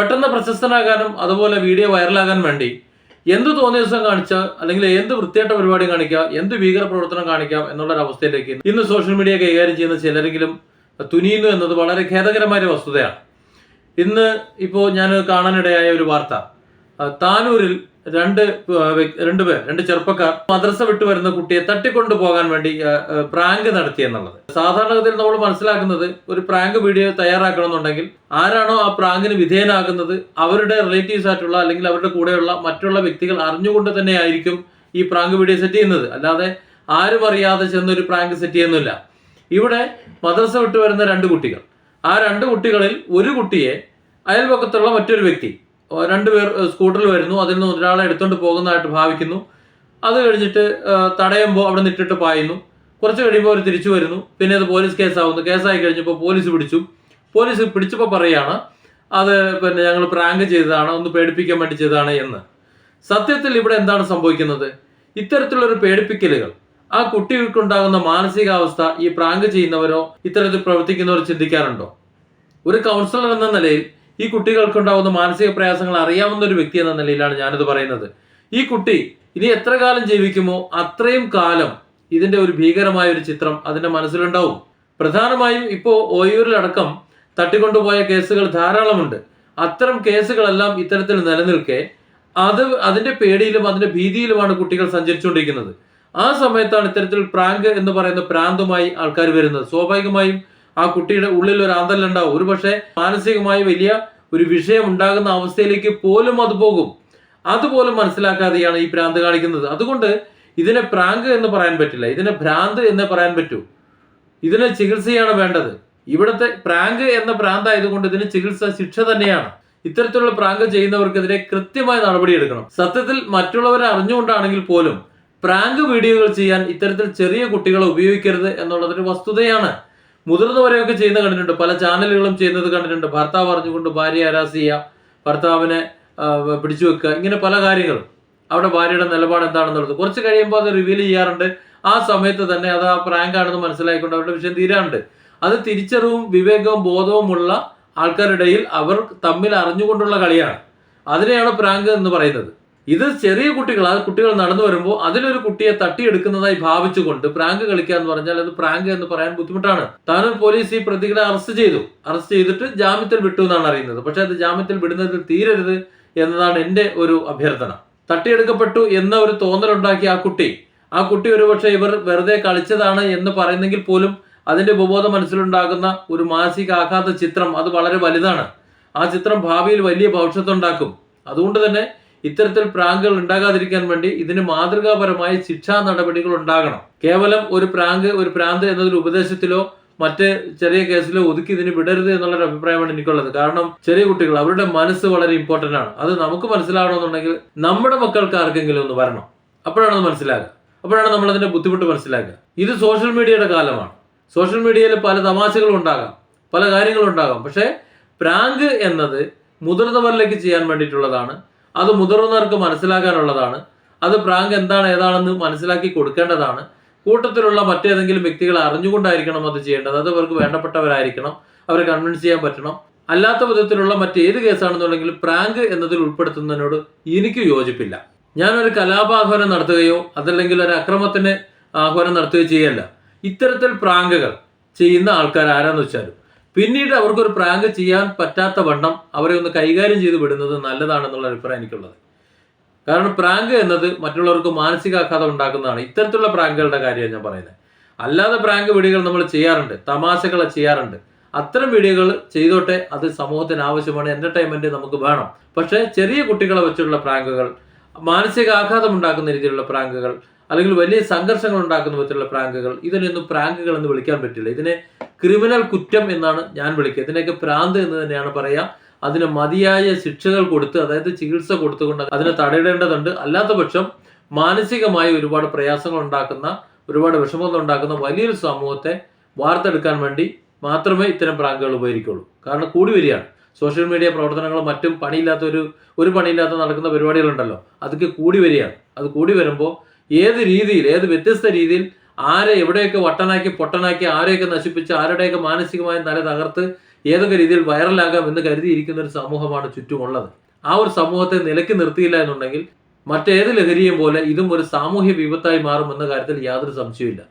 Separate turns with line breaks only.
പെട്ടെന്ന് പ്രശസ്തനാകാനും അതുപോലെ വീഡിയോ വൈറലാകാൻ വേണ്ടി എന്ത് തോന്നിയ ദിവസം കാണിച്ചാൽ അല്ലെങ്കിൽ എന്ത് വൃത്തിയായിട്ട പരിപാടി കാണിക്കാം എന്ത് ഭീകര പ്രവർത്തനം കാണിക്കാം എന്നുള്ള ഒരു അവസ്ഥയിലേക്ക് ഇന്ന് സോഷ്യൽ മീഡിയ കൈകാര്യം ചെയ്യുന്ന ചിലരെങ്കിലും തുനിയുന്നു എന്നത് വളരെ ഖേദകരമായ വസ്തുതയാണ്. ഇന്ന് ഇപ്പോൾ ഞാൻ കാണാനിടയായ ഒരു വാർത്ത. താനൂരിൽ രണ്ട് രണ്ടുപേർ രണ്ട് ചെറുപ്പക്കാർ മദ്രസ വിട്ടു വരുന്ന കുട്ടിയെ തട്ടിക്കൊണ്ടു പോകാൻ വേണ്ടി പ്രാങ്ക് നടത്തി എന്നുള്ളത്. സാധാരണഗതിയിൽ നമ്മൾ മനസ്സിലാക്കുന്നത് ഒരു പ്രാങ്ക് വീഡിയോ തയ്യാറാക്കണമെന്നുണ്ടെങ്കിൽ ആരാണോ ആ പ്രാങ്കിന് വിധേയനാകുന്നത് അവരുടെ റിലേറ്റീവ്സ് ആയിട്ടുള്ള അല്ലെങ്കിൽ അവരുടെ കൂടെയുള്ള മറ്റുള്ള വ്യക്തികൾ അറിഞ്ഞുകൊണ്ട് തന്നെ ആയിരിക്കും ഈ പ്രാങ്ക് വീഡിയോ സെറ്റ് ചെയ്യുന്നത്. അല്ലാതെ ആരും അറിയാതെ ചെന്നൊരു പ്രാങ്ക് സെറ്റ് ചെയ്യുന്നില്ല. ഇവിടെ മദ്രസ വിട്ടു വരുന്ന രണ്ട് കുട്ടികൾ. ആ രണ്ട് കുട്ടികളിൽ ഒരു കുട്ടിയെ അയൽപക്കത്തുള്ള മറ്റൊരു വ്യക്തി രണ്ടുപേർ സ്കൂട്ടറിൽ വരുന്നു. അതിൽ നിന്ന് ഒരാളെ എടുത്തുകൊണ്ട് പോകുന്നതായിട്ട് ഭാവിക്കുന്നു. അത് കഴിഞ്ഞിട്ട് തടയുമ്പോൾ അവിടെ നിട്ടിട്ട് പായുന്നു. കുറച്ച് കഴിയുമ്പോൾ അവർ തിരിച്ചു വരുന്നു. പിന്നെ അത് പോലീസ് കേസാവുന്നു. കേസായി കഴിഞ്ഞപ്പോൾ പോലീസ് പിടിച്ചു. പോലീസ് പിടിച്ചപ്പോൾ പറയുകയാണ് അത് പിന്നെ ഞങ്ങൾ പ്രാങ്ക് ചെയ്തതാണ്. ഒന്ന് പേടിപ്പിക്കാൻ വേണ്ടി ചെയ്തതാണ് എന്ന്. സത്യത്തിൽ ഇവിടെ എന്താണ് സംഭവിക്കുന്നത്? ഇത്തരത്തിലുള്ള പേടിപ്പിക്കലുകൾ. ആ കുട്ടികൾക്കുണ്ടാകുന്ന മാനസികാവസ്ഥ ഈ പ്രാങ്ക് ചെയ്യുന്നവരോ ഇത്തരത്തിൽ പ്രവർത്തിക്കുന്നവർ ചിന്തിക്കാറുണ്ടോ? ഒരു കൗൺസിലർ എന്ന നിലയിൽ ഈ കുട്ടികൾക്കുണ്ടാകുന്ന മാനസിക പ്രയാസങ്ങൾ അറിയാവുന്ന ഒരു വ്യക്തി എന്ന നിലയിലാണ് ഞാനിത് പറയുന്നത്. ഈ കുട്ടി ഇനി എത്ര കാലം ജീവിക്കുമോ അത്രയും കാലം ഇതിന്റെ ഒരു ഭീകരമായ ഒരു ചിത്രം അതിന്റെ മനസ്സിലുണ്ടാവും. പ്രധാനമായും ഇപ്പോൾ ഓയൂരിലടക്കം തട്ടിക്കൊണ്ടുപോയ കേസുകൾ ധാരാളമുണ്ട്. അത്തരം കേസുകളെല്ലാം ഇത്തരത്തിൽ നിലനിൽക്കെ അത് അതിന്റെ പേടിയിലും അതിന്റെ ഭീതിയിലുമാണ് കുട്ടികൾ സഞ്ചരിച്ചുകൊണ്ടിരിക്കുന്നത്. ആ സമയത്താണ് ഇത്തരത്തിൽ പ്രാങ്ക് എന്ന് പറയുന്ന പ്രാന്തമായി ആൾക്കാർ വരുന്നത്. സ്വാഭാവികമായും ആ കുട്ടിയുടെ ഉള്ളിൽ ഒരു ആന്തലുണ്ടാവും ഒരു പക്ഷേ മാനസികമായി വലിയ ഒരു വിഷയം ഉണ്ടാകുന്ന അവസ്ഥയിലേക്ക് പോലും അത് പോകും. അതുപോലും മനസ്സിലാക്കാതെയാണ് ഈ ഭ്രാന്ത് കാണിക്കുന്നത്. അതുകൊണ്ട് ഇതിനെ പ്രാങ്ക് എന്ന് പറയാൻ പറ്റില്ല. ഇതിനെ ഭ്രാന്ത് എന്ന് പറയാൻ പറ്റൂ. ഇതിനെ ചികിത്സയാണ് വേണ്ടത്. ഇവിടുത്തെ പ്രാങ്ക് എന്ന ഭ്രാന്തായതുകൊണ്ട് ഇതിന് ചികിത്സ ശിക്ഷ തന്നെയാണ്. ഇത്തരത്തിലുള്ള പ്രാങ്ക് ചെയ്യുന്നവർക്കെതിരെ കൃത്യമായ നടപടിയെടുക്കണം സത്യത്തിൽ മറ്റുള്ളവരെ അറിഞ്ഞുകൊണ്ടാണെങ്കിൽ പോലും പ്രാങ്ക് വീഡിയോകൾ ചെയ്യാൻ ഇത്തരത്തിൽ ചെറിയ കുട്ടികളെ ഉപയോഗിക്കരുത് എന്നുള്ളതൊരു വസ്തുതയാണ്. മുതിർന്നവരെയൊക്കെ ചെയ്യുന്നത് കണ്ടിട്ടുണ്ട്. പല ചാനലുകളും ചെയ്യുന്നത് കണ്ടിട്ടുണ്ട്. ഭർത്താവ് അറിഞ്ഞുകൊണ്ട് ഭാര്യ ഹരാസ് ചെയ്യുക ഭർത്താവിനെ പിടിച്ചു വെക്കുക ഇങ്ങനെ പല കാര്യങ്ങളും. അവിടെ ഭാര്യയുടെ നിലപാട് എന്താണെന്നുള്ളത് കുറച്ച് കഴിയുമ്പോൾ അത് റിവീൽ ചെയ്യാറുണ്ട്. ആ സമയത്ത് തന്നെ അത് ആ പ്രാങ്ക് ആണെന്ന് മനസ്സിലായിക്കൊണ്ട് അവരുടെ വിഷയം തീരാറുണ്ട്. അത് തിരിച്ചറിവും വിവേകവും ബോധവുമുള്ള ആൾക്കാരുടെ ഇടയിൽ അവർ തമ്മിൽ അറിഞ്ഞുകൊണ്ടുള്ള കളിയാണ്. അതിനെയാണ് പ്രാങ്ക് എന്ന് പറയുന്നത്. ഇത് ചെറിയ കുട്ടികൾ ആ കുട്ടികൾ നടന്നു വരുമ്പോൾ അതിലൊരു കുട്ടിയെ തട്ടിയെടുക്കുന്നതായി ഭാവിച്ചുകൊണ്ട് പ്രാങ്ക് കളിക്കുക എന്ന് പറഞ്ഞാൽ അത് പ്രാങ്ക് എന്ന് പറയാൻ ബുദ്ധിമുട്ടാണ്. താനൂർ പോലീസ് ഈ പ്രതികളെ അറസ്റ്റ് ചെയ്തു. അറസ്റ്റ് ചെയ്തിട്ട് ജാമ്യത്തിൽ വിട്ടു എന്നാണ് അറിയുന്നത്. പക്ഷെ അത് ജാമ്യത്തിൽ വിടുന്നതിൽ തീരരുത് എന്നതാണ് എന്റെ ഒരു അഭ്യർത്ഥന. തട്ടിയെടുക്കപ്പെട്ടു എന്ന ഒരു തോന്നലുണ്ടാക്കിയ ആ കുട്ടി. ആ കുട്ടി ഒരുപക്ഷെ ഇവർ വെറുതെ കളിച്ചതാണ് എന്ന് പറയുന്നെങ്കിൽ പോലും അതിന്റെ ഉപബോധ മനസ്സിലുണ്ടാകുന്ന ഒരു മാനസിക ആഘാത ചിത്രം അത് വളരെ വലുതാണ്. ആ ചിത്രം ഭാവിയിൽ വലിയ ഭവിഷ്യത്തുണ്ടാക്കും. അതുകൊണ്ട് തന്നെ ഇത്തരത്തിൽ പ്രാങ്കുകൾ ഉണ്ടാകാതിരിക്കാൻ വേണ്ടി ഇതിന് മാതൃകാപരമായ ശിക്ഷാ നടപടികൾ ഉണ്ടാകണം. കേവലം ഒരു പ്രാങ്ക് ഒരു പ്രാന്ത് എന്നതിൽ ഉപദേശത്തിലോ മറ്റ് ചെറിയ കേസിലോ ഒതുക്കി ഇതിന് വിടരുത് എന്നുള്ളൊരു അഭിപ്രായമാണ് എനിക്കുള്ളത്. കാരണം ചെറിയ കുട്ടികൾ അവരുടെ മനസ്സ് വളരെ ഇമ്പോർട്ടന്റ് ആണ്. അത് നമുക്ക് മനസ്സിലാവണമെന്നുണ്ടെങ്കിൽ നമ്മുടെ മക്കൾക്ക് ആർക്കെങ്കിലും ഒന്ന് വരണം. അപ്പോഴാണ് അത് മനസ്സിലാകുക. അപ്പോഴാണ് നമ്മൾ അതിന്റെ ബുദ്ധിമുട്ട് മനസ്സിലാക്കുക. ഇത് സോഷ്യൽ മീഡിയയുടെ കാലമാണ്. സോഷ്യൽ മീഡിയയിൽ പല തമാശകളും ഉണ്ടാകാം. പല കാര്യങ്ങളും ഉണ്ടാകാം. പക്ഷേ പ്രാങ്ക് എന്നത് മുതിർന്നവരിലേക്ക് ചെയ്യാൻ വേണ്ടിയിട്ടുള്ളതാണ്. അത് മുതിർന്നവർക്ക് മനസ്സിലാക്കാനുള്ളതാണ് അത് പ്രാങ്ക് എന്താണ് ഏതാണെന്ന് മനസ്സിലാക്കി കൊടുക്കേണ്ടതാണ്. കൂട്ടത്തിലുള്ള മറ്റേതെങ്കിലും വ്യക്തികൾ അറിഞ്ഞുകൊണ്ടായിരിക്കണം അത് ചെയ്യേണ്ടത്. അത് അവർക്ക് വേണ്ടപ്പെട്ടവരായിരിക്കണം. അവരെ കൺവിൻസ് ചെയ്യാൻ പറ്റണം. അല്ലാത്ത വിധത്തിലുള്ള മറ്റേത് കേസാണെന്നുണ്ടെങ്കിലും പ്രാങ്ക് എന്നതിൽ ഉൾപ്പെടുത്തുന്നതിനോട് എനിക്ക് യോജിപ്പില്ല. ഞാനൊരു കലാപാഹ്വാനം നടത്തുകയോ അതല്ലെങ്കിൽ ഒരു അക്രമത്തിന് ആഹ്വാനം നടത്തുകയോ ചെയ്യല്ല. ഇത്തരത്തിൽ പ്രാങ്കുകൾ ചെയ്യുന്ന ആൾക്കാർ ആരാന്ന് വെച്ചാലും പിന്നീട് അവർക്കൊരു പ്രാങ്ക് ചെയ്യാൻ പറ്റാത്ത വണ്ണം അവരെ ഒന്ന് കൈകാര്യം ചെയ്ത് വിടുന്നത് നല്ലതാണെന്നുള്ള അഭിപ്രായം എനിക്കുള്ളത്. കാരണം പ്രാങ്ക് എന്നത് മറ്റുള്ളവർക്ക് മാനസികാഘാതം ഉണ്ടാക്കുന്നതാണ്. ഇത്തരത്തിലുള്ള പ്രാങ്കുകളുടെ കാര്യമാണ് ഞാൻ പറയുന്നത്. അല്ലാതെ പ്രാങ്ക് വീഡിയോകൾ നമ്മൾ ചെയ്യാറുണ്ട്. തമാശകൾ ചെയ്യാറുണ്ട്. അത്തരം വീഡിയോകൾ ചെയ്തോട്ടെ അത് സമൂഹത്തിന് ആവശ്യമാണ്. എന്റർടൈൻമെന്റ് നമുക്ക് വേണം. പക്ഷേ ചെറിയ കുട്ടികളെ വെച്ചുള്ള പ്രാങ്കുകൾ മാനസികാഘാതം ഉണ്ടാക്കുന്ന രീതിയിലുള്ള പ്രാങ്കുകൾ അല്ലെങ്കിൽ വലിയ സംഘർഷങ്ങൾ ഉണ്ടാക്കുന്ന വിധത്തിലുള്ള പ്രാങ്കുകൾ ഇതിനൊന്നും പ്രാങ്കുകൾ എന്ന് വിളിക്കാൻ പറ്റില്ല. ഇതിനെ ക്രിമിനൽ കുറ്റം എന്നാണ് ഞാൻ വിളിക്കുക. ഇതിനൊക്കെ പ്രാന്ത് എന്ന് തന്നെയാണ് പറയാം. അതിന് മതിയായ ശിക്ഷകൾ കൊടുത്ത് അതായത് ചികിത്സ കൊടുത്തുകൊണ്ട് അതിനെ തടയിടേണ്ടതുണ്ട്. അല്ലാത്ത പക്ഷം മാനസികമായി ഒരുപാട് പ്രയാസങ്ങൾ ഉണ്ടാക്കുന്ന ഒരുപാട് വിഷമങ്ങൾ ഉണ്ടാക്കുന്ന വലിയൊരു സമൂഹത്തെ വാർത്തെടുക്കാൻ വേണ്ടി മാത്രമേ ഇത്തരം പ്രാങ്കുകൾ ഉപകരിക്കുള്ളൂ. കാരണം കൂടി വരികയാണ്. സോഷ്യൽ മീഡിയ പ്രവർത്തനങ്ങളും മറ്റും പണിയില്ലാത്ത ഒരു ഒരു പണിയില്ലാത്ത നടക്കുന്ന പരിപാടികളുണ്ടല്ലോ. അതൊക്കെ കൂടി വരികയാണ്. അത് കൂടി വരുമ്പോൾ ഏത് രീതിയിൽ ഏത് വ്യത്യസ്ത രീതിയിൽ ആരെ എവിടെയൊക്കെ വട്ടനാക്കി പൊട്ടനാക്കി ആരെയൊക്കെ നശിപ്പിച്ച് ആരുടെയൊക്കെ മാനസികമായ നില തകർത്ത് ഏതൊക്കെ രീതിയിൽ വൈറലാകാം എന്ന് കരുതിയിരിക്കുന്ന ഒരു സമൂഹമാണ് ചുറ്റുമുള്ളത്. ആ ഒരു സമൂഹത്തെ നിലയ്ക്ക് നിർത്തിയില്ല എന്നുണ്ടെങ്കിൽ മറ്റേത് ലഹരിയും പോലെ ഇതും ഒരു സാമൂഹ്യ വിപത്തായി മാറുമെന്ന കാര്യത്തിൽ യാതൊരു സംശയമില്ല